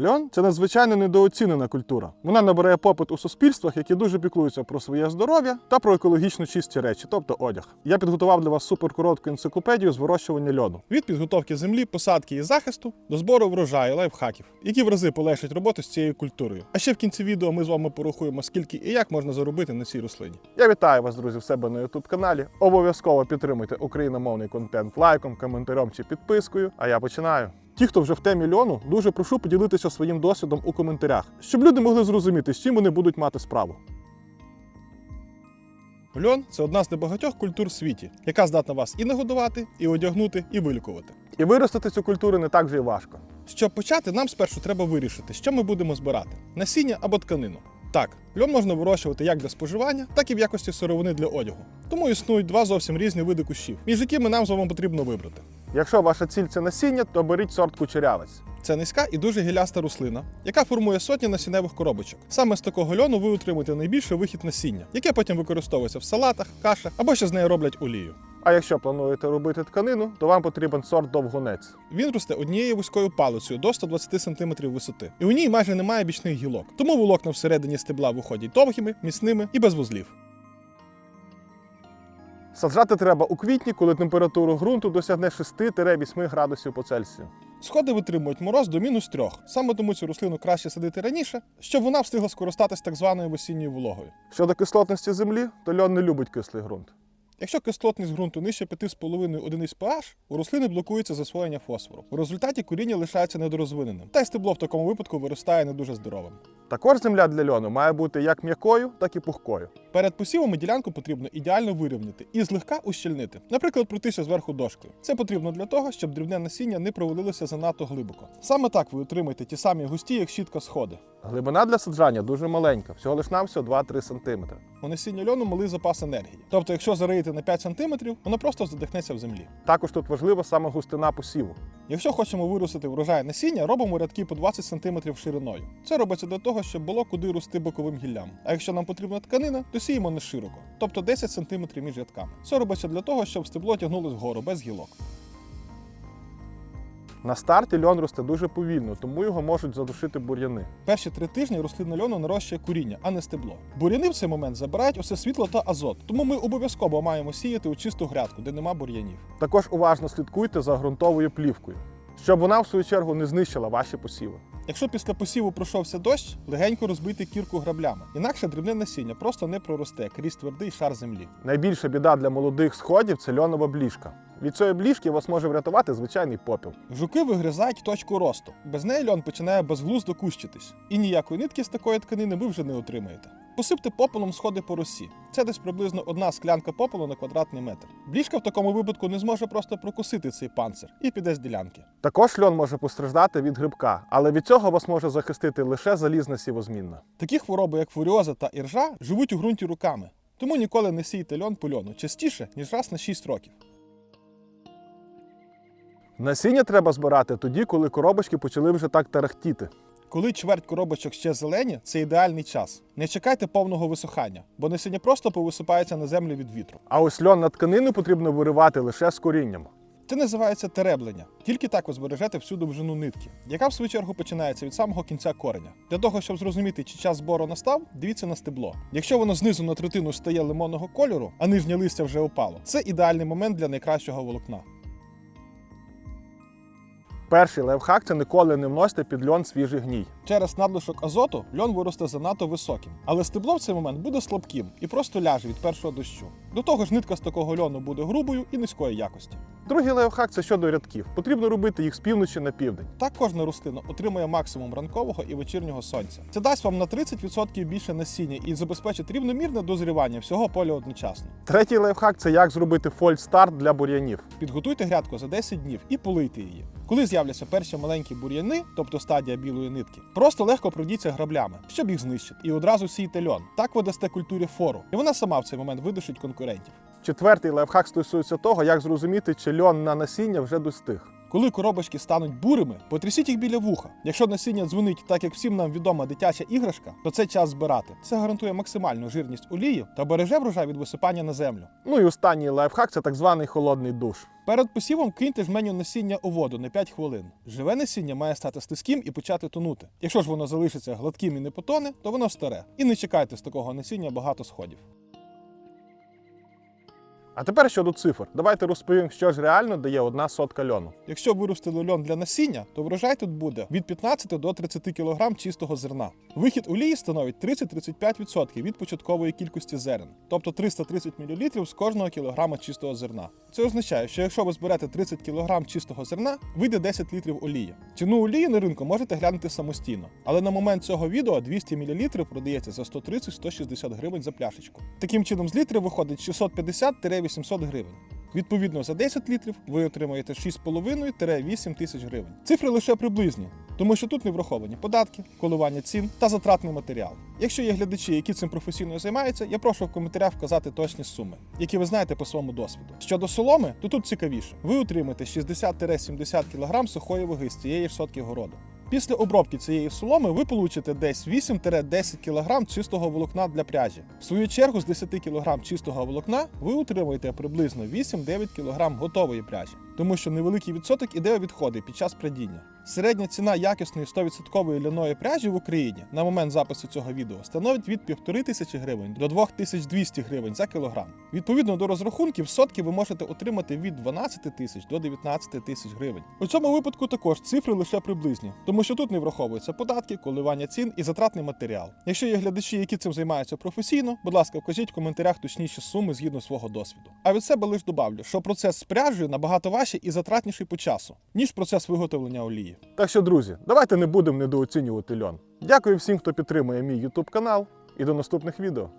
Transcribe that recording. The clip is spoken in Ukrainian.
Льон це надзвичайно недооцінена культура. Вона набирає попит у суспільствах, які дуже піклуються про своє здоров'я та про екологічно чисті речі, тобто одяг. Я підготував для вас суперкоротку енциклопедію з вирощування льону. Від підготовки землі, посадки і захисту до збору врожаю лайфхаків, які в рази полегшать роботу з цією культурою. А ще в кінці відео ми з вами порахуємо, скільки і як можна заробити на цій рослині. Я вітаю вас, друзі, в себе на youtube каналі. Обов'язково підтримуйте україномовний контент лайком, коментарем чи підпискою. А я починаю. Ті, хто вже в темі льону, дуже прошу поділитися своїм досвідом у коментарях, щоб люди могли зрозуміти, з чим вони будуть мати справу. Льон це одна з небагатьох культур в світі, яка здатна вас і нагодувати, і одягнути, і вилікувати. І виростити цю культуру не так вже й важко. Щоб почати, нам спершу треба вирішити, що ми будемо збирати: насіння або тканину. Так, льон можна вирощувати як для споживання, так і в якості сировини для одягу. Тому існують два зовсім різні види кущів, між якими нам з вами потрібно вибрати. Якщо ваша ціль це насіння, то беріть сорт кучерявець. Це низька і дуже гіляста рослина, яка формує сотні насінневих коробочок. Саме з такого льону ви отримуєте найбільший вихід насіння, яке потім використовується в салатах, кашах або ще з нею роблять олію. А якщо плануєте робити тканину, то вам потрібен сорт довгонець. Він росте однією вузькою палицею до 120 см висоти, і у ній майже немає бічних гілок. Тому волокна всередині стебла виходять довгими, міцними і без вузлів. Саджати треба у квітні, коли температура ґрунту досягне 6-8 градусів по Цельсію. Сходи витримують мороз до мінус 3. Саме тому цю рослину краще садити раніше, щоб вона встигла скористатись так званою осінньою вологою. Щодо кислотності землі, то льон не любить кислий ґрунт. Якщо кислотність ґрунту нижче 5,5 одиниць pH, у рослини блокується засвоєння фосфору. У результаті коріння лишається недорозвиненим, та й стебло в такому випадку виростає не дуже здоровим. Також земля для льону має бути як м'якою, так і пухкою. Перед посівами ділянку потрібно ідеально вирівняти і злегка ущільнити, наприклад, пройтися зверху дошкою. Це потрібно для того, щоб дрібне насіння не провалилося занадто глибоко. Саме так ви отримаєте ті самі густі, як щітка сходи. Глибина для саджання дуже маленька, всього лиш навсього 2-3 см. У насіння льону малий запас енергії. Тобто, якщо зариєте на 5 см, воно просто задихнеться в землі. Також тут важлива саме густина посіву. Якщо хочемо виростити врожай насіння, робимо рядки по 20 см шириною. Це робиться для того, щоб було куди рости боковим гіллям. А якщо нам потрібна тканина, то сіємо не широко, тобто 10 см між рядками. Це робиться для того, щоб стебло тягнулось вгору без гілок. На старті льон росте дуже повільно, тому його можуть задушити бур'яни. Перші три тижні рослина льону нарощує коріння, а не стебло. Бур'яни в цей момент забирають усе світло та азот, тому ми обов'язково маємо сіяти у чисту грядку, де нема бур'янів. Також уважно слідкуйте за ґрунтовою плівкою, щоб вона в свою чергу не знищила ваші посіви. Якщо після посіву пройшовся дощ, легенько розбийте кірку граблями. Інакше дрібне насіння просто не проросте крізь твердий шар землі. Найбільша біда для молодих сходів це льонова бліжка. Від цієї бліжки вас може врятувати звичайний попіл. Жуки вигризають точку росту. Без неї льон починає безглуздо кущитись. І ніякої нитки з такої тканини ви вже не отримаєте. Посипте попелом сходи по росі. Це десь приблизно одна склянка попелу на квадратний метр. Бліжка в такому випадку не зможе просто прокусити цей панцир і піде з ділянки. Також льон може постраждати від грибка, але від цього вас може захистити лише залізна сівозмінна. Такі хвороби, як фуріоза та іржа, живуть у ґрунті руками. Тому ніколи не сійте льон по льону частіше, ніж раз на 6 років. Насіння треба збирати тоді, коли коробочки почали вже так тарахтіти. Коли чверть коробочок ще зелені, це ідеальний час. Не чекайте повного висухання, бо насіння просто повисипається на землю від вітру. А ось льон на тканину потрібно виривати лише з корінням. Це називається тереблення. Тільки так ви збережете всю довжину нитки, яка в свою чергу починається від самого кінця кореня. Для того, щоб зрозуміти, чи час збору настав, дивіться на стебло. Якщо воно знизу на третину стає лимонного кольору, а нижнє листя вже опало, це ідеальний момент для найкращого волокна. Перший лайфхак це ніколи не вносити під льон свіжий гній. Через надлишок азоту льон виросте занадто високим, але стебло в цей момент буде слабким і просто ляже від першого дощу. До того ж, нитка з такого льону буде грубою і низької якості. Другий лайфхак це щодо рядків. Потрібно робити їх з півночі на південь. Так кожна рослина отримує максимум ранкового і вечірнього сонця. Це дасть вам на 30% більше насіння і забезпечить рівномірне дозрівання всього поля одночасно. Третій лайфхак це як зробити фольд-старт для бур'янів. Підготуйте грядку за 10 днів і полийте її. Коли з'являться перші маленькі бур'яни, тобто стадія білої нитки, просто легко пройдіться граблями, щоб їх знищити, і одразу сійте льон. Так ви дасте культурі фору, і вона сама в цей момент видушить конкурентів. Четвертий лайфхак стосується того, як зрозуміти, чи льон на насіння вже достиг. Коли коробочки стануть бурими, потрясіть їх біля вуха. Якщо насіння дзвонить, так як всім нам відома дитяча іграшка, то це час збирати. Це гарантує максимальну жирність олії та береже врожай від висипання на землю. Ну і останній лайфхак це так званий холодний душ. Перед посівом киньте жменю насіння у воду на 5 хвилин. Живе насіння має стати слизьким і почати тонути. Якщо ж воно залишиться гладким і не потоне, то воно старе. І не чекайте з такого насіння багато сходів. А тепер щодо цифр. Давайте розповім, що ж реально дає одна сотка льону. Якщо виростили льон для насіння, то врожай тут буде від 15 до 30 кг чистого зерна. Вихід олії становить 30-35% від початкової кількості зерен, тобто 330 мл з кожного кілограма чистого зерна. Це означає, що якщо ви зберете 30 кг чистого зерна, вийде 10 літрів олії. Ціну олії на ринку можете глянути самостійно, але на момент цього відео 200 мл продається за 130-160 гривень за пляшечку. Таким чином, з літрів виходить 650-800 гривень. Відповідно, за 10 літрів ви отримаєте 6,5-8 тисяч гривень. Цифри лише приблизні, тому що тут не враховані податки, коливання цін та затратний матеріал. Якщо є глядачі, які цим професійно займаються, я прошу в коментарях вказати точні суми, які ви знаєте по своєму досвіду. Щодо соломи, то тут цікавіше. Ви отримаєте 60-70 кг сухої ваги з цієї ж сотки городу. Після обробки цієї соломи ви получите десь 8-10 кг чистого волокна для пряжі. В свою чергу з 10 кг чистого волокна ви отримуєте приблизно 8-9 кг готової пряжі, тому що невеликий відсоток іде у відходи під час прядіння. Середня ціна якісної 100% ляної пряжі в Україні на момент запису цього відео становить від 1500 гривень до 2200 гривень за кілограм. Відповідно до розрахунків, сотки ви можете отримати від 12 тисяч до 19 тисяч гривень. У цьому випадку також цифри лише приблизні, тому що тут не враховуються податки, коливання цін і затратний матеріал. Якщо є глядачі, які цим займаються професійно, будь ласка, вкажіть в коментарях точніші суми згідно свого досвіду. А від себе лише добавлю, що процес з пряжею набагато важчий і затратніший по часу, ніж процес виготовлення олії. Так що, друзі, давайте не будемо недооцінювати льон. Дякую всім, хто підтримує мій YouTube канал, і до наступних відео.